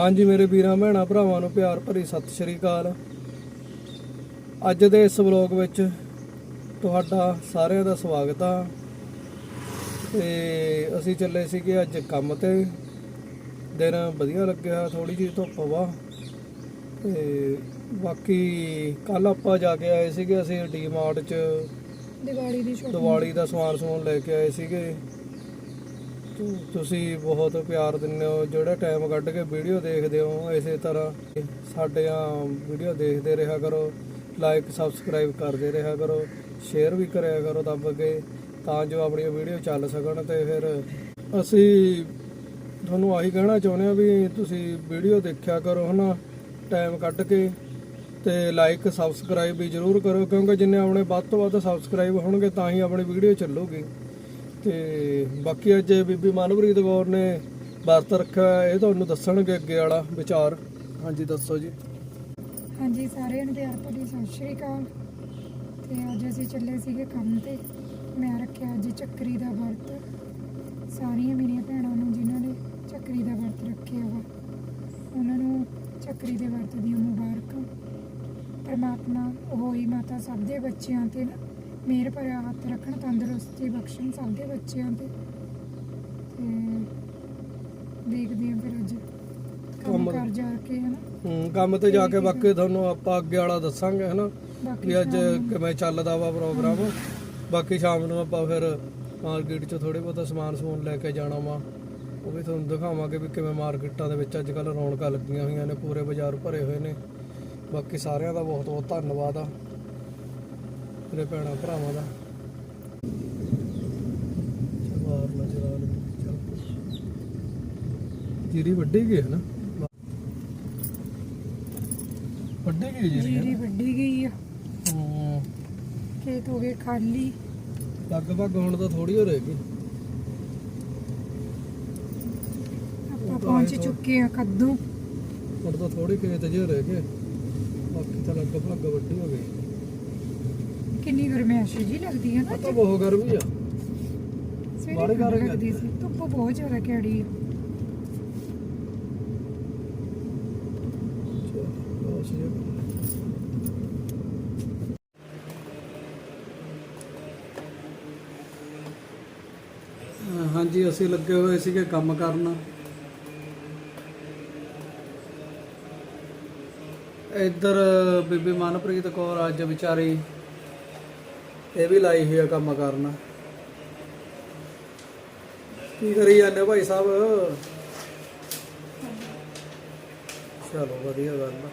ਹਾਂਜੀ ਮੇਰੇ ਵੀਰਾਂ ਭੈਣਾਂ ਭਰਾਵਾਂ ਨੂੰ ਪਿਆਰ ਭਰੀ ਸਤਿ ਸ਼੍ਰੀ ਅਕਾਲ। ਅੱਜ ਦੇ ਇਸ ਵਲੌਗ ਵਿੱਚ ਤੁਹਾਡਾ ਸਾਰਿਆਂ ਦਾ ਸਵਾਗਤ ਆ। ਤੇ ਅਸੀਂ ਚੱਲੇ ਸੀਗੇ ਅੱਜ ਕੰਮ ਤੇ। ਦਿਨ ਵਧੀਆ ਲੱਗਿਆ ਥੋੜੀ ਜਿਹੀ ਧੁੱਪ ਵਾ। ਤੇ ਬਾਕੀ ਕੱਲ ਆਪਾਂ ਜਾ ਕੇ ਆਏ ਸੀਗੇ ਅਸੀਂ ਡੀਮਾਰਟ 'ਚ। ਦੀਵਾਲੀ ਦੀ ਸ਼ੋਪਿੰਗ ਦੀਵਾਲੀ ਦਾ ਸਮਾਨ ਸਮੂਨ ਲੈ ਕੇ ਆਏ ਸੀਗੇ। ਤੁਸੀਂ ਬਹੁਤ ਪਿਆਰ ਦਿੰਦੇ ਹੋ, ਜਿਹੜਾ ਟਾਈਮ ਕੱਢ ਕੇ ਵੀਡੀਓ ਦੇਖਦੇ ਹੋ, ਇਸੇ ਤਰ੍ਹਾਂ ਸਾਡੀਆਂ ਵੀਡੀਓ ਦੇਖਦੇ ਰਿਹਾ ਕਰੋ ਲਾਈਕ ਸਬਸਕ੍ਰਾਈਬ ਕਰਦੇ ਰਿਹਾ ਕਰੋ ਸ਼ੇਅਰ ਵੀ ਕਰਿਆ ਕਰੋ ਦੱਬ ਕੇ, ਤਾਂ ਜੋ ਆਪਣੀਆਂ ਵੀਡੀਓ ਚੱਲ ਸਕਣ ਤੇ ਫਿਰ ਅਸੀਂ ਤੁਹਾਨੂੰ ਆਹੀ ਕਹਿਣਾ ਚਾਹੁੰਦੇ ਆ ਵੀ ਤੁਸੀਂ ਵੀਡੀਓ ਦੇਖਿਆ ਕਰੋ ਹਨਾ ਟਾਈਮ ਕੱਢ ਕੇ ਤੇ ਲਾਈਕ ਸਬਸਕ੍ਰਾਈਬ ਵੀ ਜਰੂਰ ਕਰੋ, ਕਿਉਂਕਿ ਜਿੰਨੇ ਆਪਣੇ ਵੱਧ ਤੋਂ ਵੱਧ ਸਬਸਕ੍ਰਾਈਬ ਹੋਣਗੇ ਤਾਂ ਹੀ ਆਪਣੀ ਵੀਡੀਓ ਚੱਲੂਗੀ। ਤੇ ਬਾਕੀ ਅੱਜ ਬੀਬੀ ਮਨਪ੍ਰੀਤ ਕੌਰ ਨੇ ਵਰਤ ਰੱਖਿਆ ਇਹ ਤੁਹਾਨੂੰ ਦੱਸਣਗੇ ਅੱਗੇ ਵਾਲਾ ਵਿਚਾਰ। ਹਾਂਜੀ, ਦੱਸੋ ਜੀ। ਹਾਂਜੀ, ਸਾਰਿਆਂ ਨੂੰ ਪਿਆਰ ਭਰੀ ਸਤਿ ਸ਼੍ਰੀ ਅਕਾਲ। ਤੇ ਅੱਜ ਅਸੀਂ ਚੱਲੇ ਸੀਗੇ ਕੰਮ ਤੇ। ਮੈਂ ਰੱਖਿਆ ਅੱਜ ਚੱਕਰੀ ਦਾ ਵਰਤ। ਸਾਰੀਆਂ ਮੇਰੀਆਂ ਭੈਣਾਂ ਨੂੰ ਜਿਨ੍ਹਾਂ ਨੇ ਚੱਕਰੀ ਦਾ ਵਰਤ ਰੱਖਿਆ ਵਾ, ਉਹਨਾਂ ਨੂੰ ਚੱਕਰੀ ਦੇ ਵਰਤ ਦੀਆਂ ਮੁਬਾਰਕਾਂ। ਪਰਮਾਤਮਾ ਹੋਈ ਮਾਤਾ ਸਭ ਦੇ ਬੱਚਿਆਂ ਤੇ ਨਾ ਮਿਹਰ ਭਰਿਆ ਹੱਥ ਰੱਖਣ ਤੰਦਰੁਸਤੀ ਬਖਸ਼ਣ ਸਭ ਦੇ ਬੱਚਿਆਂ ਤੇ। ਤੇ ਦੇਖਦੇ ਹਾਂ ਫਿਰ ਅੱਜ ਕੰਮ ਕੰਮ- ਕਰ ਜਾ ਕੇ ਹਨਾ? ਹੂੰ ਕੰਮ ਤੇ ਜਾ ਕੇ ਬਾਕੀ ਤੁਹਾਨੂੰ ਆਪਾਂ ਅੱਗੇ ਵਾਲਾ ਦੱਸਾਂਗੇ ਹਨਾ? ਬਾਕੀ ਵੀ ਅੱਜ ਸ਼ਾਮ ਨੂੰ- ਕਿਵੇਂ ਚੱਲਦਾ ਵਾ ਪ੍ਰੋਗਰਾਮ। ਬਾਕੀ ਸ਼ਾਮ ਨੂੰ ਆਪਾਂ ਫਿਰ ਮਾਰਕੀਟ 'ਚ ਥੋੜੇ ਬਹੁਤਾ ਸਮਾਨ ਸਮੂਨ ਲੈ ਕੇ ਜਾਣਾ ਵਾ। ਉਹ ਵੀ ਤੁਹਾਨੂੰ ਦਿਖਾਵਾਂਗੇ ਵੀ ਕਿਵੇਂ ਮਾਰਕੀਟਾਂ ਦੇ ਵਿੱਚ ਅੱਜ ਕੱਲ ਰੌਣਕਾਂ ਲੱਗੀਆਂ ਹੋਈਆਂ ਨੇ ਪੂਰੇ ਬਾਜ਼ਾਰ ਭਰੇ ਹੋਏ ਨੇ। ਬਾਕੀ ਸਾਰਿਆਂ ਦਾ ਬਹੁਤ ਬਹੁਤ ਧੰਨਵਾਦ ਆ। ਮੇਰੇ ਭੈਣਾਂ ਭਰਾਵਾਂ ਦਾ। ਚਵਾਰ ਨਜ਼ਰ ਆ ਰਹੀ ਚੱਲ ਜੀਰੀ ਵੱਡੀ ਗਈ ਹੈ ਨਾ? ਵੱਡੀ ਗਈ ਜੀਰੀ ਜੀਰੀ ਵੱਢੀ ਗਈ ਆ। ਹੂੰ। ਖੇਤ ਹੋ ਗਏ ਖਾਲੀ। ਲਗਭਗ ਹੁਣ ਤਾਂ ਥੋੜੀ ਹੋ ਰਹੀ ਆਪਾਂ ਪਹੁੰਚ ਚੁੱਕੇ ਆ ਕੱਦੂ। ਹੁਣ ਤਾਂ ਥੋੜੀ ਖੇਤ ਜਿਹੇ ਰਹਿ ਗਏ ਬਾਕੀ ਤਾਂ ਲਗਭਗ ਵੱਡੀ ਹੋ ਗਈ। ਕਿੰਨੀ ਗਰਮੈਸ਼ ਜੀ? ਲੱਗਦੀ ਹੈ ਨਾ ਤਾਂ ਬਹੁਤ ਗਰਮੀ ਆ। ਸਵੇਰੇ ਬਾਹਰ ਗਰਮੀ ਲੱਗਦੀ ਸੀ। ਧੁੱਪ ਬਹੁਤ ਜ਼ਿਆਦਾ ਕਿਹੜੀ ਅਹ ਹਾਂਜੀ ਅਸੀਂ ਲੱਗੇ ਹੋਏ ਸੀਗੇ ਕੰਮ ਕਰਨ। ਇੱਧਰ ਬੀਬੀ ਮਨਪ੍ਰੀਤ ਕੌਰ ਅੱਜ ਵਿਚਾਰੀ। ਇਹ ਵੀ ਲਾਈ ਹੋਈ ਆ ਕੰਮ ਕਰਨ। ਕੀ ਕਰੀ ਜਾਂਦੇ ਭਾਈ ਸਾਹਿਬ? ਚਲੋ ਵਧੀਆ ਗੱਲ ਆ।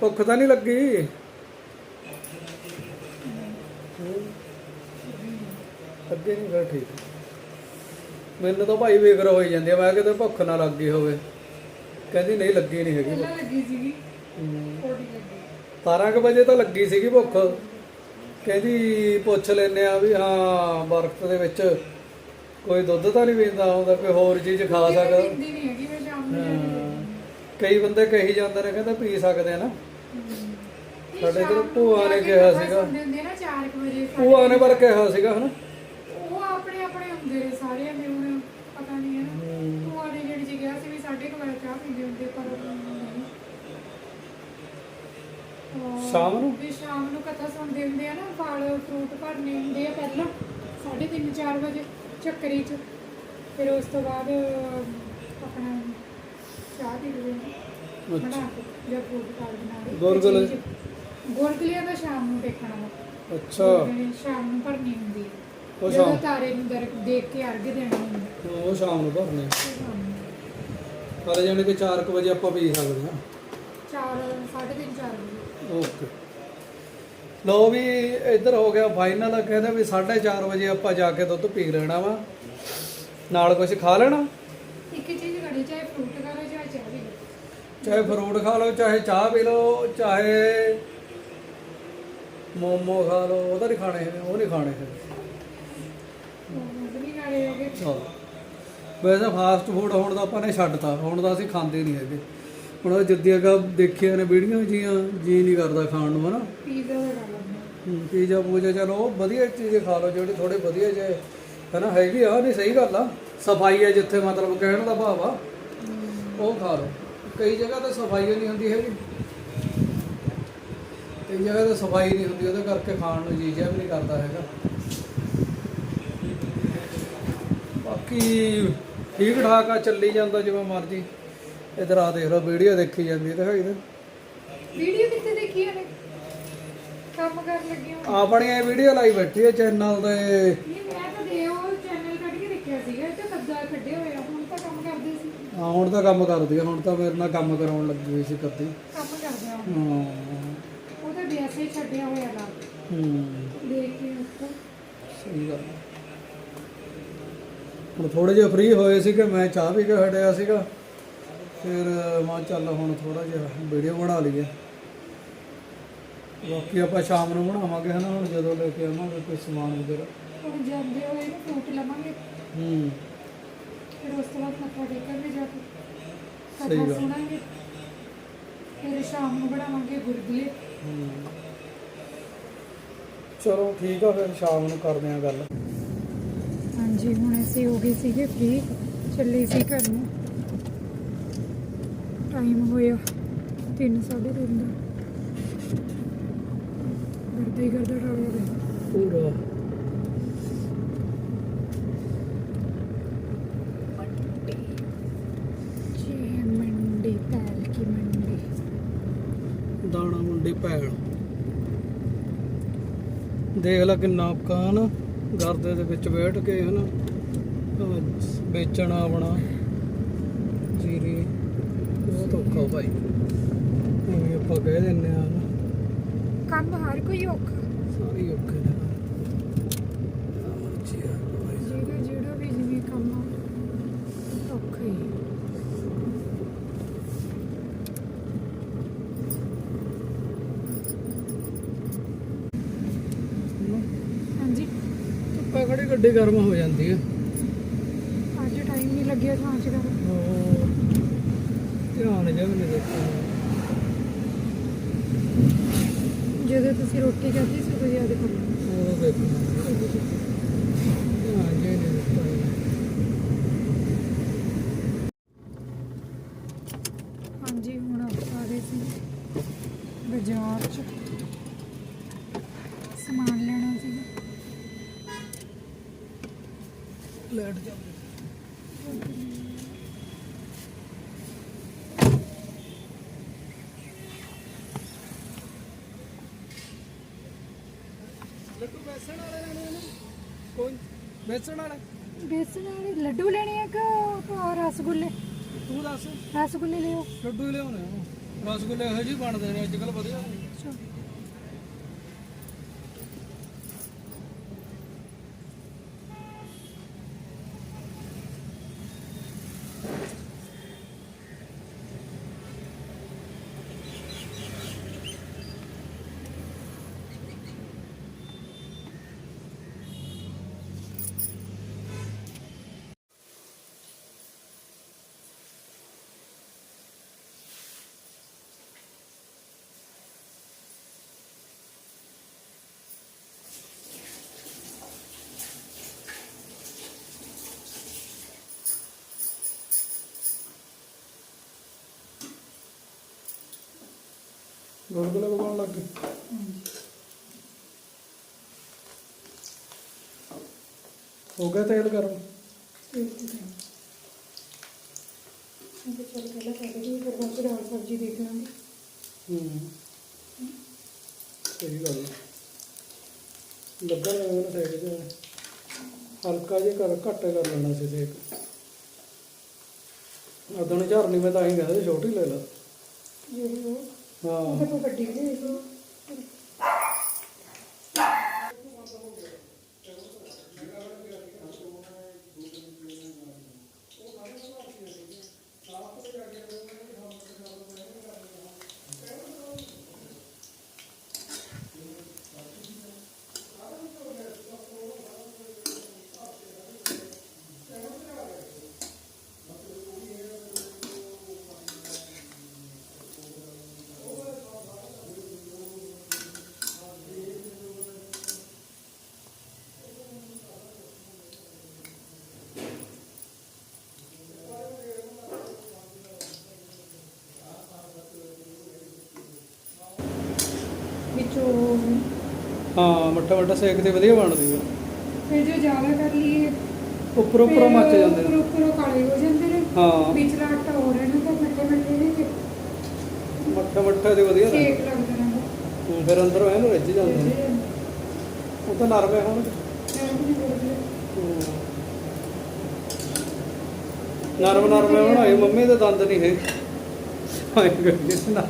ਭੁੱਖ ਤਾਂ ਨਹੀਂ ਲੱਗੀ। ਅੱਗੇ ਨਹੀਂ ਫਿਰ ਠੀਕ। ਮੈਨੂੰ ਤਾਂ ਭਾਈ ਫਿਕਰ ਹੋਈ ਜਾਂਦੀ ਆ ਮੈਂ ਕਿਤੇ ਭੁੱਖ ਨਾ ਲੱਗੀ ਹੋਵੇ। ਕਹਿੰਦੀ ਨਹੀਂ ਲੱਗੀ ਨਹੀਂ ਹੈਗੀ ਭੁੱਖ। ਲੱਗੀ ਸੀਗੀ। ਹੂੰ। ਥੋੜੀ ਲੱਗੀ। 12 ਕੁ ਵਜੇ ਤਾਂ ਲੱਗੀ ਸੀਗੀ ਭੁੱਖ। ਕਹਿੰਦੀ ਪੁੱਛ ਲੈਨੇ ਆ ਵੀ ਹਾਂ ਬਰਫ਼ ਦੇ ਵਿੱਚ ਕੋਈ ਦੁੱਧ ਤਾਂ ਨਹੀਂ ਪੀਂਦਾ ਹੁੰਦਾ ਕੋਈ ਹੋਰ ਚੀਜ਼ ਖਾ ਸਕਦਾ। ਪੀਂਦੀ ਨਹੀਂ ਹੈਗੀ ਮੈਂ ਸ਼ਾਮ ਨੂੰ ਹਾਂ। ਕਈ ਬੰਦੇ ਕਹੀ ਜਾਂਦੇ ਨੇ ਕਹਿੰਦੇ ਪੀ ਸਕਦੇ ਆ ਨਾ। ਸਾਡੇ ਇਧਰ ਭੂਆ ਨੇ ਕਿਹਾ ਸੀਗਾ। ਹੁੰਦੇ ਹੁੰਦੇ ਨਾ 4 ਵਜੇ ਭੂਆ ਨੇ ਪਰ ਕਿਹਾ ਸੀਗਾ ਹਨਾ। ਉਹ ਆਪਣੇ ਆਪਣੇ ਹੁੰਦੇ ਨੇ ਸਾਰਿਆਂ ਦੇ ਹੁਣ ਪਤਾ ਨਹੀਂ ਹੈ ਨਾ। ਭੂਆ ਨੇ ਜਿਹੜੀ ਜੀ ਕਿਹਾ ਸੀ ਵੀ ਸਾਢੇ ਕੁ ਵਜੇ ਚਾਹ ਪੀਂਦੇ ਹੁੰਦੇ ਪਰ। ਸ਼ਾਮ ਨੂੰ? ਵੀ ਸ਼ਾਮ ਨੂੰ ਕਥਾ ਸੁਣਦੇ ਹੁੰਦੇ ਆ ਨਾ ਫਲ ਫਰੂਟ ਭਰਨੇ ਹੁੰਦੇ ਆ ਪਹਿਲਾਂ 3:30 4 ਵਜੇ ਚੱਕਰੀ ਚ। ਫਿਰ ਉਸ ਤੋਂ ਬਾਅਦ ਆਪਣਾ ਚਾਹ ਪੀ ਲੈਂਦੇ ਬਣਾ ਕੇ ਜਾਂ ਫਰੂਟ ਫਲ ਬਣਾ ਕੇ। ਗੁਰਗੁਲੇ? ਗੁਰਗੁਲਿਆਂ ਦਾ ਸ਼ਾਮ ਨੂੰ ਦੇਖਣਾ ਵਾ। ਅੱਛਾ। ਸ਼ਾਮ ਨੂੰ ਭਰਨੀ ਹੁੰਦੀ ਹੈ ਉਹ ਸ਼ਾਮ ਤਾਰੇ ਨੂੰ ਦੇਖ ਕੇ ਅਰਗ ਦੇਣਾ ਹੁੰਦਾ ਉਹ ਸ਼ਾਮ ਨੂੰ ਭਰਨੇ। ਪਰ ਜਾਣੇ ਕਿ 4 ਵਜੇ ਆਪਾਂ ਪੀ ਸਕਦੇ ਹਾਂ। ਚਾਰ 3:30 4 ਵਜੇ। ਓਕੇ। ਲੋ ਵੀ ਇੱਧਰ ਹੋ ਗਿਆ ਫਾਈਨਲ ਕਹਿੰਦੇ ਵੀ 4:30 ਵਜੇ ਆਪਾਂ ਜਾ ਕੇ ਦੁੱਧ ਪੀ ਲੈਣਾ ਵਾ। ਨਾਲ ਕੁਝ ਖਾ ਲੈਣਾ? ਇੱਕ ਚੀਜ਼ ਕਰੀ ਚਾਹੇ ਫਰੂਟ ਖਾ ਲਓ ਚਾਹੇ ਚਾਹ ਪੀ ਲਓ। ਚਾਹੇ ਫਰੂਟ ਖਾ ਲਓ ਚਾਹੇ ਚਾਹ ਪੀ ਲਓ ਚਾਹੇ ਮੋਮੋ ਖਾ ਲਓ ਉਹ ਤਾਂ ਨਹੀਂ ਖਾਣੇ ਉਹ ਨਹੀਂ ਖਾਣੇ ਚਲੋ ਵੈਸੇ ਫਾਸਟ ਫੂਡ ਹੁਣ ਤਾਂ ਆਪਾਂ ਨੇ ਛੱਡਤਾ ਹੁਣ ਤਾਂ ਅਸੀਂ ਖਾਂਦੇ ਨਹੀਂ ਹੈਗੇ। ਹੁਣ ਉਹ ਜਿੱਦੀਆਂ ਕਾ ਦੇਖਿਆ ਨੇ ਵੀਡੀਓ ਜੀਆਂ ਜੀ ਨਹੀਂ ਕਰਦਾ ਖਾਣ ਨੂੰ ਹਨਾ? ਪੀਜ਼ਾ ਦਾ ਪੀਜ਼ਾ ਪੂਜਾ ਚਲੋ ਵਧੀਆ ਚੀਜ਼ ਖਾ ਲਓ ਜਿਹੜੀ ਥੋੜੇ ਵਧੀਆ ਜੇ ਹਨਾ ਹੈਗੀ ਆ ਨਹੀਂ ਸਹੀ ਗੱਲ ਆ। ਸਫ਼ਾਈ ਆ ਜਿੱਥੇ ਮਤਲਬ ਕਹਿਣ ਦਾ ਭਾਵ ਆ ਉਹ ਖਾ ਲਓ। ਕਈ ਜਗ੍ਹਾ ਤੇ ਸਫ਼ਾਈ ਨਹੀਂ ਹੁੰਦੀ ਹੈਗੀ। ਕਈ ਜਗ੍ਹਾ ਤੇ ਸਫ਼ਾਈ ਨਹੀਂ ਹੁੰਦੀ ਉਹਦੇ ਕਰਕੇ ਖਾਣ ਨੂੰ ਜੀ ਜਿਹਾ ਵੀ ਨਹੀਂ ਕਰਦਾ ਹੈਗਾ। ਬਾਕੀ ਠੀਕ ਠਾਕ ਆ ਚੱਲੀ ਜਾਂਦਾ ਜਿਵੇਂ ਮਰਜ਼ੀ। ਇਧਰ ਆ ਦੇਖ ਲਓ ਵੀਡੀਓ ਦੇਖੀ ਜਾਂਦੀ ਹੈ ਦਿਖਾਈ ਦੇ। ਵੀਡੀਓ ਕਿੱਥੇ ਦੇਖੀ ਉਹਨੇ ਕੰਮ ਕਰਨ ਲੱਗੀ ਹਾਂ। ਆਪਣੀ ਇਹ ਵੀਡੀਓ ਲਾਈ ਬੈਠੀ ਹੈ ਚੈਨਲ ਤੇ। ਨਹੀਂ ਮੈਂ ਤਾਂ ਦੇ ਉਹ ਚੈਨਲ ਕੱਢ ਕੇ ਦੇਖਿਆ ਸੀਗਾ ਤੇ ਕੱਦਾ ਕੱਢੇ ਹੋਏ ਆ ਹੁਣ ਤਾਂ ਕੰਮ ਕਰਦੇ ਸੀ। ਹਾਂ ਹੁਣ ਤਾਂ ਕੰਮ ਕਰਦੀ ਆ ਹੁਣ ਤਾਂ ਮੇਰੇ ਨਾਲ ਕੰਮ ਕਰਾਉਣ ਲੱਗੀ ਹੋਈ ਸੀ ਕੱਦੀ ਕੰਮ ਕਰਦਾ ਉਹ। ਹਾਂ। ਉਹ ਤਾਂ ਵੈਸੇ ਹੀ ਛੱਡਿਆ ਹੋਇਆ ਲਾ ਹੂੰ। ਦੇਖ ਕੇ ਉੱਤੋਂ ਸਹੀ ਗੱਲ ਆ। ਹੁਣ ਥੋੜੇ ਜਿਹਾ ਫ੍ਰੀ ਹੋਏ ਸੀ ਕਿ ਮੈਂ ਚਾਹ ਪੀ ਕੇ ਹਟਿਆ ਸੀਗਾ। ਫਿਰ ਮੈਂ ਚੱਲ ਹੁਣ ਥੋੜਾ ਜਿਹਾ ਵੀਡੀਓ ਬਣਾ ਲਈਏ। ਬਾਕੀ ਆਪਾਂ ਸ਼ਾਮ ਨੂੰ ਬਣਾਵਾਂਗੇ ਹਨਾ ਹੁਣ ਜਦੋਂ ਲੈ ਕੇ ਆਵਾਂਗੇ ਕੋਈ ਸਮਾਨ ਵਗੈਰਾ। ਹੁਣ ਜਾਂਦੇ ਹੋਏ ਨਾ ਫਰੂਟ ਲਵਾਂਗੇ। ਹੂੰ। ਫਿਰ ਉਸ ਤੋਂ ਬਾਅਦ ਮੱਥਾ ਟੇਕਾਂਗੇ ਜਾ ਕੇ ਸਹੀ ਕਥਾ ਗੱਲ। ਸੁਣਾਂਗੇ। ਫਿਰ ਸ਼ਾਮ ਨੂੰ ਬਣਾਵਾਂਗੇ ਗੁਰਦੀਏ ਹੂੰ। ਚਲੋ ਠੀਕ ਆ ਫਿਰ ਸ਼ਾਮ ਨੂੰ ਕਰਦੇ ਆ ਗੱਲ। ਹਾਂਜੀ ਹੁਣ ਅਸੀਂ ਹੋ ਗਏ ਸੀਗੇ ਫ੍ਰੀ ਚੱਲੇ ਸੀ ਘਰ। ਨੂੰ ਟਾਈਮ ਹੋਇਆ 3 ਸਾਢੇ ਤਿੰਨ ਦਾ। ਕਰਦੇ ਹੀ ਕਰਦੇ ਟਾਲ ਹੋ ਗਏ ਪੂਰਾ ਜੀ ਮੰਡੀ ਪੈਲ ਕੀ ਮੰਡੀ? ਦਾਣਾ ਮੰਡੀ ਪੈਲ। ਦੇਖ ਲੈ ਕਿੰਨਾ ਕਾਨ ਗਰਦੇ ਦੇ ਵਿੱਚ ਬੈਠ ਕੇ ਹਨਾ ਵੇਚਣਾ ਆਪਣਾ ਬਹੁਤ ਔਖਾ ਭਾਈ। ਐਵੇਂ ਆਪਾਂ ਕਹਿ ਦਿੰਨੇ ਆ ਨਾ। ਕੰਮ ਹਰ ਕੋਈ ਔਖਾ। ਸਾਰੇ ਔਖੇ ਨੇ। ਆਹ ਮਰਜ਼ੀ ਆ ਭਾਈ ਸਾਹਿਬ। ਜਿਹੜਾ ਜਿਹੜਾ ਵੀ ਜਿਵੇਂ ਕੰਮ ਆ, ਔਖਾ ਹੀ ਹੈ। ਹਾਂਜੀ। ਧੁੱਪਾ ਖੜੀ ਗੱਡੀ ਗਰਮ ਹੋ ਜਾਂਦੀ ਹੈ ਅੱਜ ਟਾਈਮ ਨਹੀਂ ਲੱਗਿਆ ਜਾਂਚ ਕਰ ਉਹ ਧਿਆਨ ਜਿਹਾ ਵੀ ਨਹੀਂ ਦਿੱਤਾ ਜਦੋਂ ਤੁਸੀਂ ਰੋਟੀ ਖਾਧੀ ਸੀ ਉਦੋਂ ਯਾਦ ਕਰੋ? ਉਹ ਦੇਖਣਾ ਧਿਆਨ ਜਿਹਾ ਹੀ ਨਹੀਂ ਦਿੱਤਾ ਹਾਂਜੀ ਹੁਣ ਆਪਾਂ ਆ ਗਏ ਸੀ ਬਾਜ਼ਾਰ 'ਚ ਸਮਾਨ ਲੈਣਾ ਸੀ ਲੈਟ ਜਾ ਬੇਸਣ ਵਾਲੇ ਲੈਣੇ ਨੇ? ਕੋਈ? ਬੇਸਣ ਵਾਲੇ? ਬੇਸਣ ਵਾਲੇ ਲੱਡੂ ਲੈਣੇ ਆ ਕਿ ਉਹ ਰਸਗੁੱਲੇ? ਤੂੰ ਦੱਸ। ਰਸਗੁੱਲੇ ਲਿਓ। ਲੱਡੂ ਲਿਆਉਣੇ ਆ। ਰਸਗੁੱਲੇ ਇਹੋ ਜਿਹੇ ਬਣਦੇ ਨੇ ਅੱਜ ਕੱਲ ਵਧੀਆ ਚਲੋ। ਗੁਲਗੁਲੇ ਬਣਾਉਣ ਲੱਗ ਗਏ। ਹੋ ਗਿਆ ਤੇਲ ਗਰਮ? ਠੀਕ ਪਹਿਲਾਂ ਕੱਢ ਦਈਏ ਫਿਰ ਬਾਅਦ 'ਚ ਦਾਲ ਸਬਜ਼ੀ ਦੇਖ ਲਾਂਗੇ ਹੂੰ। ਸਹੀ ਗੱਲ ਹੈ ਲੱਗਾ ਨਾ ਸੇਕ ਤੇ ਹਲਕਾ ਜਿਹਾ ਕਰ ਘੱਟ ਕਰ ਲੈਣਾ ਸੀ ਸੇਕ। ਉਦੋਂ ਨੂੰ ਝਰਨੀ ਮੈਂ ਤਾਂ ਹੀ ਕਹਿੰਦਾ ਛੋਟੀ ਲੈ ਲਾ। ਜਿਹੜੀ ਉਹ ਹਾਂ। ਉਹਦੇ ਕੋਲ ਵੱਡੀ ਵੀ ਹਾਂ ਮੱਠਾ ਮੱਠਾ ਸੇਕ ਤੇ ਵਧੀਆ ਬਣਦੀ ਆ। ਫਿਰ ਜੋ ਜ਼ਿਆਦਾ ਕਰ ਲਈਏ ਉੱਪਰੋਂ ਉੱਪਰੋਂ ਮੱਚ ਜਾਂਦੇ ਉੱਪਰੋਂ ਨੇ ਉੱਪਰੋਂ ਕਾਲੇ ਹੋ ਜਾਂਦੇ ਨੇ। ਹਾਂ। ਵਿਚਲਾ ਆਟਾ ਹੋ ਰਿਹਾ ਨਾ ਤਾਂ ਮੱਠੇ ਮੱਠੇ ਦੇ ਵਿੱਚ। ਮੱਠਾ ਮੱਠਾ ਤੇ ਵਧੀਆ। ਸੇਕ ਲੱਗਦਾ ਰਹਿੰਦਾ ਹੂੰ, ਫਿਰ ਅੰਦਰੋਂ ਐਨ ਰਿੱਝ ਜਾਂਦੇ ਨੇ। ਉਹ ਤਾਂ ਨਰਮੇ। ਹੂੰ। ਨਰਮ ਨਰਮੇ ਬਣਾਏ ਮੰਮੀ ਦੇ ਦੰਦ ਨਹੀਂ ਹੈ। ਨਾ।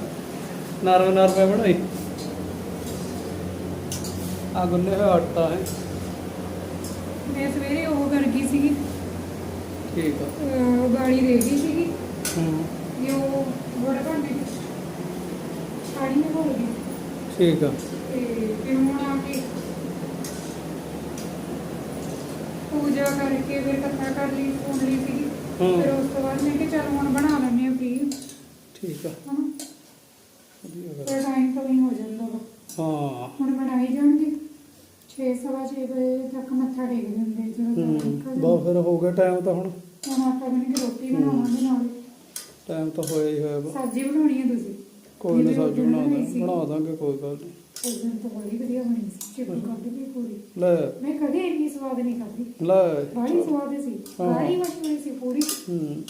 ਨਰਮ ਨਰਮੇ ਬਣਾਈ। ਆ ਗੁੰਨੇ ਹੋਇਆ ਆਟਾ ਹੈ। ਮੈਂ ਸਵੇਰੇ ਉਹ ਕਰ ਗਈ ਸੀਗੀ। ਠੀਕ ਆ। ਅਹ ਉਬਾਲੀ ਦੇ ਗਈ ਸੀਗੀ। ਹੂੰ। ਇਹ ਉਹ ਬੜਾ ਚ ਸਾੜੀ में ਹੋ ਗਈ। ਠੀਕ ਆ। ਤੇ ਫਿਰ ਹੁਣ ਆ ਕੇ ਪੂਜਾ ਕਰਕੇ ਫਿਰ ਕਥਾ ਕਰ ਲਈ ਸੁਣ ਲਈ ਸੀਗੀ। ਹੂੰ। ਫਿਰ ਉਸ ਤੋਂ ਬਾਅਦ ਮੈਂ ਕਿਹਾ ਚੱਲ ਹੁਣ ਬਣਾ ਲੈਂਦੇ ਆ ਫ੍ਰੀ ਠੀਕ ਆ। ਹਨਾ? ਵਧੀਆ ਗੱਲ। ਫਿਰ ਟਾਈਮ ਨਹੀਂ ਹੋ ਜਾਂਦਾ ਵਾ। ਹਾਂ। ਹੁਣ ਬਣਾਈ ਜਾਣਗੇ। 6 ਸਵਾ 6 ਵਜੇ ਤੱਕ ਮੱਥਾ ਟੇਕ ਦਿੰਦੇ ਜਦੋਂ ਹੂੰ ਨਿਕਲ ਬਹੁਤ ਫਿਰ ਹੋ ਗਿਆ ਟਾਈਮ ਤਾਂ ਹੁਣ। ਹੁਣ ਆਟਾ ਬਣ ਕੇ ਰੋਟੀ ਬਣਾਵਾਂਗੇ ਨਾਲ। ਟਾਈਮ ਤਾਂ ਹੋਇਆ ਹੀ ਹੋਇਆ ਵਾ। ਸਬਜ਼ੀ ਬਣਾਉਣੀ ਹੈ ਤੁਸੀਂ? ਕੋਈ ਨਾ ਸਬਜ਼ੀ ਬਣਾ ਬਣਾਈ ਦਾਂ ਸੀ। ਬਣਾ ਦਾਂਗੇ ਕੋਈ ਗੱਲ ਨਹੀਂ। ਉਸ ਦਿਨ ਤਾਂ ਬੜੀ ਵਧੀਆ ਬਣੀ ਸੀ। ਚਿਕਨ ਕੱਢ ਕੇ ਪੂਰੀ। ਲੈ। ਮੈਂ ਕਦੇ ਇੰਨੀ ਸਵਾਦ ਨਹੀਂ ਖਾਧੀ। ਲੈ ਬੜੀ ਸਵਾਦ ਸੀ। ਹਾਂ। ਬੜੀ ਮਸ਼ਹੂਰ ਸੀ ਪੂਰੀ। ਹੂੰ।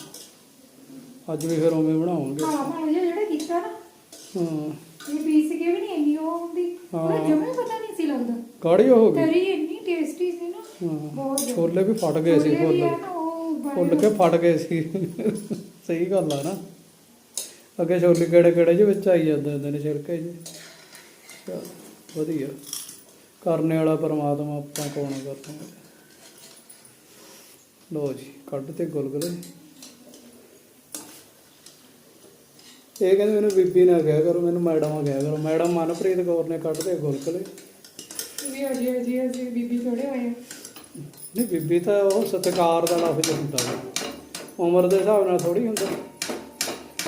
ਅੱਜ ਵੀ ਫਿਰ ਉਵੇਂ ਬਣਾਵਾਂਗੇ। ਕਾਲਾ ਭਾਣਾ ਜਿਹਾ ਜਿਹੜਾ ਕੀਤਾ ਨਾ ਹਾਂ। ਇਹ ਪੀਸ ਕੇ ਵੀ ਨਹੀਂ ਇੰਨੀ ਉਹ ਹੁੰਦੀ। ਉਹ ਹਾਂ। ਜਮੇ ਪਤਾ ਨਹੀਂ ਸੀ ਲੱਗਦਾ। ਗਾੜੀ ਹੋ ਗਈ। ਤਰੀ ਇੰਨੀ ਟੇਸਟੀ ਸੀ ਨਾ ਬਹੁਤ। ਛੋਲੇ ਵੀ ਫਟ ਗਏ ਸੀ ਛੋਲੇ ਫੁੱਲ ਕੇ ਫਟ ਗਏ ਸੀ। ਸਹੀ ਗੱਲ ਆ ਨਾ। ਅੱਗੇ ਛੋਲੇ ਕਿਹੜੇ ਕਿਹੜੇ ਜਿਹੇ ਵਿੱਚ ਆਈ ਜਾਂਦੇ ਹੁੰਦੇ ਨੇ ਛਿਲਕੇ ਜੀ ਵਧੀਆ। ਕਰਨੇ ਵਾਲਾ ਪਰਮਾਤਮਾ ਆਪਾਂ ਕੌਣ ਕਰਦਾ ਲੋ ਜੀ ਕੱਢ ਤੇ ਗੁਲਗੁਲੇ। ਇਹ ਕਹਿੰਦੇ ਮੈਨੂੰ ਬੀਬੀ ਨਾ ਕਿਹਾ ਕਰੋ ਮੈਨੂੰ ਮੈਡਮ ਕਿਹਾ ਕਰੋ। ਮੈਡਮ ਮਨਪ੍ਰੀਤ ਕੌਰ ਨੇ ਕੱਢ ਤੇ ਗੁਲਗੁਲੇ। ਵੀ ਅਜੀ ਅਜੀ ਅਜੀ ਬੀਬੀ ਥੋੜੇ ਹੋਏ ਆ। ਨਹੀਂ ਬੀਬੀ ਤਾਂ ਉਹ ਸਤਿਕਾਰ ਦਾ ਲਫ਼ਜ਼ ਹੁੰਦਾ ਵਾ। ਉਮਰ ਦੇ ਹਿਸਾਬ ਨਾਲ ਥੋੜੀ ਹੁੰਦਾ।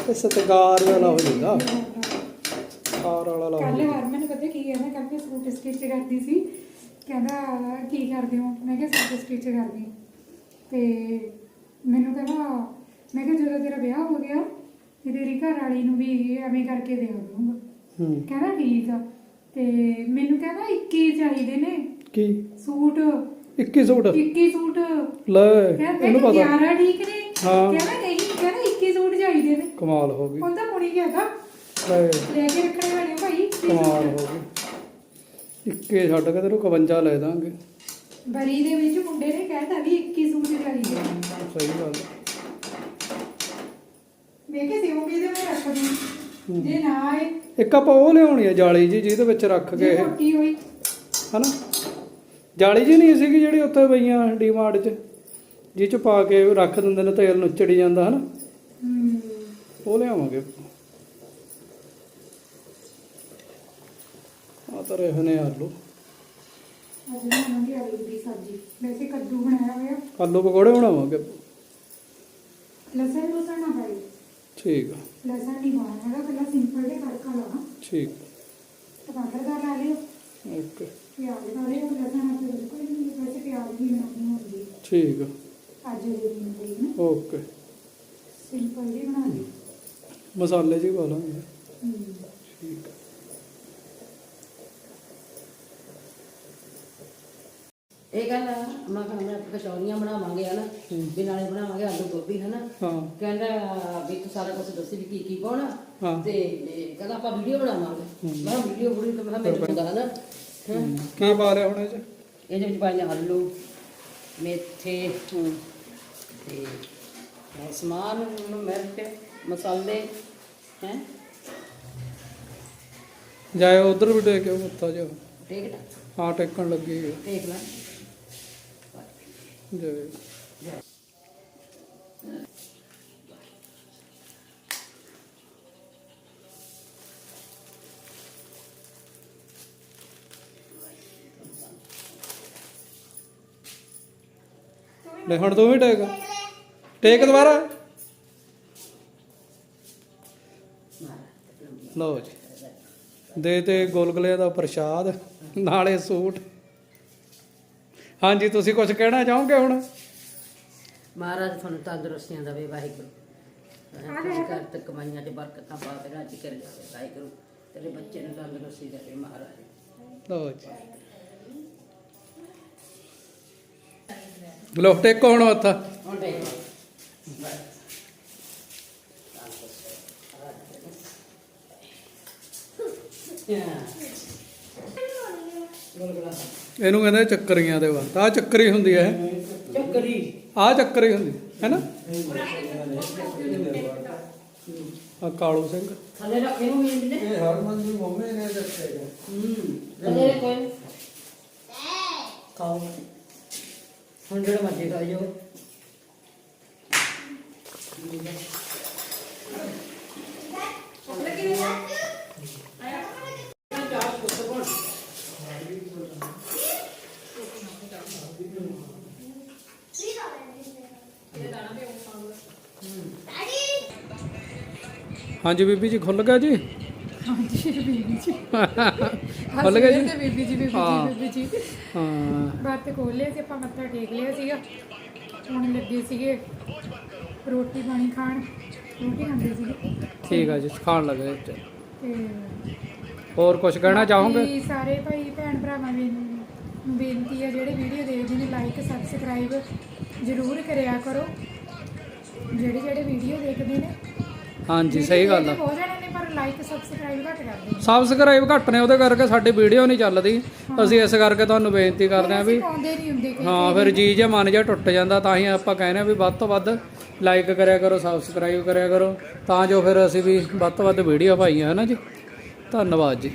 ਇਹ ਸਤਿਕਾਰ ਦਾ ਲਫ਼ਜ਼ ਹੁੰਦਾ। ਸਤਿਕਾਰ ਵਾਲਾ ਕੱਲ ਲਫ਼ਜ਼ ਹਰਮਨ ਪਤਾ ਕੀ ਕਹਿੰਦਾ ਕੱਲ ਮੈਂ ਸੂਟ ਸਟਿਚ ਕਰਦੀ ਸੀ। ਕਹਿੰਦਾ ਕੀ ਕਰਦੇ ਹੋ? ਮੈਂ ਕਿਹਾ ਸੂਟ ਸਟਿਚ ਕਰਦੀ। ਹਾਂ। ਤੇ ਮੈਨੂੰ ਕਹਿੰਦਾ ਮੈਂ ਕਿਹਾ ਜਦੋਂ ਤੇਰਾ ਵਿਆਹ ਹੋ ਗਿਆ ਤੇ ਤੇਰੀ ਘਰ ਵਾਲੀ ਨੂੰ ਵੀ ਐਵੇਂ ਕਰਕੇ ਦੇ ਦੂੰਗਾ ਹੂੰ। ਕਹਿੰਦਾ ਠੀਕ ਆ। ਤੇ ਮੈਨੂੰ ਕਹਿੰਦਾ 21 ਚਾਹੀਦੇ ਨੇ। ਕੀ? ਸੂਟ। 21 ਸੂਟ? 21 ਸੂਟ। ਲੈ ਇਹਨੂੰ ਪਤਾ। 11 ਠੀਕ ਨੇ। ਹਾਂ। ਕਹਿੰਦਾ ਨਹੀਂ ਕਹਿੰਦਾ 21 ਸੂਟ ਚਾਹੀਦੇ ਨੇ। ਕਮਾਲ ਹੋ ਗਈ। ਹੁਣ ਤਾਂ ਮੁੜੀ ਹੈਗਾ। ਲੈ। ਲੈ ਕੇ ਰੱਖਣੇ ਵਾਲੇ ਭਾਈ 21 ਕਮਾਲ। ਹੋ ਗਈ। ਇੱਕੇ ਛੱਡ ਕੇ ਤੈਨੂੰ 51 ਲੈ ਦਾਂਗੇ। ਬਰੀ ਦੇ ਵਿੱਚ ਮੁੰਡੇ ਨੇ ਕਹਿਤਾ ਵੀ 21 ਸੂਟ ਚਾਹੀਦੇ। ਸਹੀ ਗੱਲ। ਮੈਂ ਕਿਹਾ ਸਿਉਂਗੇ ਦੇ ਮੈਂ ਰੱਖ ਦੂੰ ਜੇ ਨਾ ਆਏ ਇੱਕ ਆਪਾਂ ਉਹ ਲਿਆਉਣੀ ਆ ਜਾਲੀ ਜੀ ਜਿਹਦੇ ਵਿੱਚ ਰੱਖ ਕੇ ਇਹ। ਮੋਟੀ ਹੋਈ। ਹਨਾ? ਜਾਲੀ ਜੀ ਨਹੀਂ ਸੀਗੀ ਜਿਹੜੀ ਉੱਥੇ ਪਈਆਂ ਡੀਮਾਰਟ 'ਚ ਜਿਹ 'ਚ ਪਾ ਕੇ ਰੱਖ ਦਿੰਦੇ ਨੇ ਤੇਲ ਨੁੱਚੜੀ ਜਾਂਦਾ ਹਨਾ? ਹੂੰ। ਉਹ ਲਿਆਵਾਂਗੇ ਆ ਤਾਂ ਰਹੇ ਨੇ ਆਲੂ। ਅੱਜ ਬਣਾਵਾਂਗੇ ਆਲੂ ਦੀ ਸਬਜ਼ੀ। ਵੈਸੇ ਕੱਦੂ ਬਣਾਇਆ ਹੋਇਆ। ਆਲੂ ਪਕੌੜੇ ਬਣਾਵਾਂਗੇ ਲਸਣ ਲਸਣ ਨਾ ਪਾਈ ਠੀਕ ਆ। ਲਸਣ ਨਹੀਂ ਪਾਉਣਾ ਹੈਗਾ ਪਹਿਲਾਂ ਸਿੰਪਲ ਜਿਹਾ ਤੜਕਾ ਲਾਣਾ ਠੀਕ। ਟਮਾਟਰ ਦਾ ਲਾ ਲਿਓ। ਓਕੇ। ਪਿਆਜ਼ ਦਾ ਲਿਓ ਲਸਣ ਅਤੇ ਬਿਲਕੁਲ ਨਹੀਂ ਵੈਸੇ ਪਿਆਜ਼ ਵੀ ਬਣਾਉਣੀ ਹੁੰਦੀ ਹੈ। ਠੀਕ ਆ। ਅੱਜ ਦੇ ਦਿਨ ਲਈ ਨਾ। ਓਕੇ। ਸਿੰਪਲ ਜਿਹੀ ਬਣਾ ਲਈ ਮਸਾਲੇ ਜੀ ਪਾ ਲਾਂਗੇ। ਠੀਕ ਇਹ ਗੱਲ ਮੈਂ ਕਹਿੰਦਾ ਕਚੌਰੀਆਂ ਬਣਾਵਾਂਗੇ ਹਨਾ? ਵੀ ਨਾਲੇ ਬਣਾਵਾਂਗੇ ਆਲੂ ਗੋਭੀ ਹਨਾ? ਹਾਂ। ਕਹਿੰਦਾ ਵੀ ਤੂੰ ਸਾਰਾ ਕੁਝ ਦੱਸੀ ਵੀ ਕੀ ਕੀ ਪਾਉਣਾ। ਤੇ ਕਹਿੰਦਾ ਆਪਾਂ ਵੀਡੀਓ ਬਣਾਵਾਂਗੇ। ਮੈਂ ਵੀਡੀਓ ਬੁੜੀ ਤੇ ਮੈਂ ਮੈਨੂੰ ਹੁੰਦਾ ਹਨਾ। ਕੀ ਪਾ ਲਿਆ ਹੁਣ ਇਹ 'ਚ? ਇਹਦੇ ਵਿੱਚ ਪਾਈਆਂ ਆਲੂ ਮੇਥੇ ਤੇ ਸਮਾਨ ਮਿਰਚ ਮਸਾਲੇ ਹੈ? ਜਾਏ ਉਧਰ ਵੀ ਟੇਕ ਕੇ ਉੱਤਾ ਜਾ ਨਾ ਹਾਂ ਟੇਕਣ ਲੱਗੀ। ਦੇਖ ਲੈ। ਜਾਏ ਲੈ ਹੁਣ ਤੂੰ ਵੀ ਟੇਕ। ਟੇਕ ਦੁਬਾਰਾ। ਲਓ ਜੀ। ਦੇ ਤੇ ਗੁਲਗੁਲੇ ਦਾ ਪ੍ਰਸ਼ਾਦ, ਨਾਲੇ ਸੂਟ। ਹਾਂਜੀ ਤੁਸੀਂ ਕੁਝ ਕਹਿਣਾ ਚਾਹੋਗੇ ਹੁਣ? ਮਹਾਰਾਜ ਤੁਹਾਨੂੰ ਤੰਦਰੁਸਤੀਆਂ ਦੇਵੇ ਵਾਹਿਗੁਰੂ। ਤੁਸੀਂ ਘਰ ਕਮਾਈਆਂ ਤੇ ਬਰਕਤਾਂ ਪਾਵੇ ਰੱਜ ਕਰ ਜਾਵੇ ਵਾਹਿਗੁਰੂ। ਤੇਰੇ ਬੱਚੇ ਨੂੰ ਤੰਦਰੁਸਤੀ ਦੇਵੇ ਮਹਾਰਾਜ। ਲੋ ਜੀ। ਲੋ ਟੇਕੋ ਹੁਣ ਹੱਥ। ਹੁਣ ਟੇਕੋ। Yeah. ਇਹਨੂੰ ਕਹਿੰਦੇ ਚੱਕਰੀਆਂ ਦੇ ਬਾਤ ਆ ਚੱਕਰੀ ਹੁੰਦੀ ਹੈ ਚੱਕਰੀ। ਆ ਚੱਕਰੀ ਹੁੰਦੀ ਹੈ ਨਾ? ਆ ਕਾਲੂ ਸਿੰਘ। ਥੱਲੇ ਰੱਖੇ ਨੂੰ ਮਿਲ ਨੇ ਇਹ ਹਰਮਨ ਦੀ ਮੰਮੀ ਨੇ ਦੱਸਿਆ ਹੂੰ ਥੱਲੇ ਕੋਈ ਖਾਓ। ਹੁਣ ਜਿਹੜਾ ਮਰਜ਼ੀ ਹਾਂਜੀ ਬੀਬੀ ਜੀ ਖੁੱਲ ਗਿਆ ਜੀ? ਹਾਂਜੀ ਬੀਬੀ ਜੀ? ਖੁੱਲ ਗਿਆ ਜੀ ਬੀਬੀ ਜੀ ਬੀਬੀ। ਜੀ ਬੀਬੀ ਜੀ। ਹਾਂ। ਬਾਤ ਖੋਲ ਲਿਆ ਸੀ ਆਪਾਂ ਮੱਥਾ ਟੇਕ ਲਿਆ ਸੀਗਾ। ਹੁਣ ਲੱਗੇ ਸੀਗੇ ਰੋਟੀ ਪਾਣੀ ਖਾਣ। ਰੋਟੀ ਖਾਂਦੇ ਸੀਗੇ। ਠੀਕ ਆ ਜੀ ਖਾਣ ਲੱਗੇ ਤੇ ਹੋਰ ਕੁਝ ਕਹਿਣਾ ਚਾਹੋਗੇ? ਸਾਰੇ ਭਾਈ ਭੈਣ ਭਰਾਵਾਂ ਵੀ ਬੇਨਤੀ ਹੈ ਜਿਹੜੇ ਵੀਡੀਓ ਦੇਖਦੇ ਨੇ ਲਾਈਕ ਸਬਸਕ੍ਰਾਈਬ ਜ਼ਰੂਰ ਕਰਿਆ ਕਰੋ। ਜਿਹੜੇ ਜਿਹੜੇ ਵੀਡੀਓ ਦੇਖਦੇ ਨੇ ਹਾਂਜੀ ਸਹੀ ਗੱਲ ਆ। ਹੋ ਜਾਣੇ ਨੇ ਪਰ ਲਾਈਕ ਸਬਸਕ੍ਰਾਈਬ ਘੱਟ ਕਰਦੇ ਨੇ। ਸਬਸਕ੍ਰਾਈਬ ਘੱਟ ਨੇ ਉਹਦੇ ਕਰਕੇ ਸਾਡੀ ਵੀਡੀਓ ਨਹੀਂ ਚੱਲਦੀ। ਅਸੀਂ ਇਸ ਕਰਕੇ ਤੁਹਾਨੂੰ ਬੇਨਤੀ ਕਰਦੇ ਹਾਂ ਵੀ ਅਸੀਂ ਪਾਉਂਦੇ ਨਹੀਂ ਹੁੰਦੇ ਕਈ ਹਾਂ ਫਿਰ ਜੀ ਜੇ ਮਨ ਜਾ ਟੁੱਟ ਜਾਂਦਾ ਤਾਂ ਹੀ ਆਪਾਂ ਕਹਿੰਦੇ ਆ ਵੀ ਵੱਧ ਤੋਂ ਵੱਧ ਲਾਈਕ ਕਰਿਆ ਕਰੋ ਸਬਸਕ੍ਰਾਈਬ ਕਰਿਆ ਕਰੋ। ਤਾਂ ਜੋ ਫਿਰ ਅਸੀਂ ਵੀ ਵੱਧ ਤੋਂ ਵੱਧ ਵੀਡੀਓ ਪਾਈਆਂ ਹੈ ਨਾ ਜੀ? ਧੰਨਵਾਦ ਜੀ।